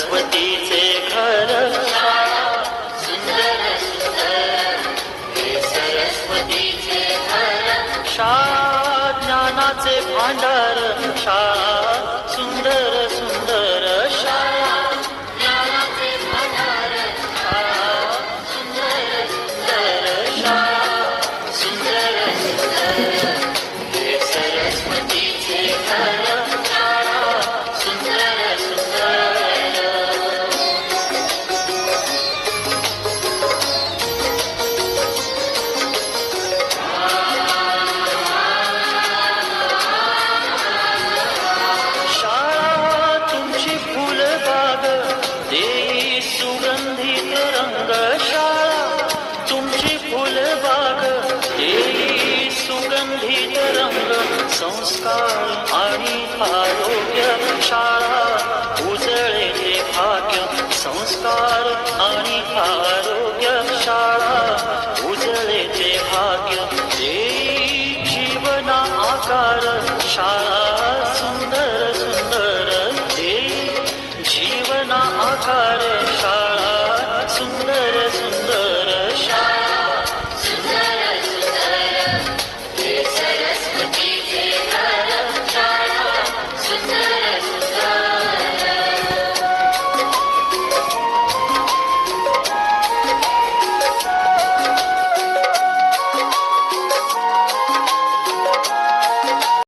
सरस्वतीचे घर. सुंदर हे सरस्वतीचे घर शा ज्ञानाचे भांडार शा देई सुगंधित शाळा तुमची फुलबाग येई सुगंधित रंग संस्कार आणि आरोग्य शाळा उजळे भाग्य संस्कार आणि आरोग्य शाळा उजळे भाग्य देई जीवना आकार शाळा মাথারে সা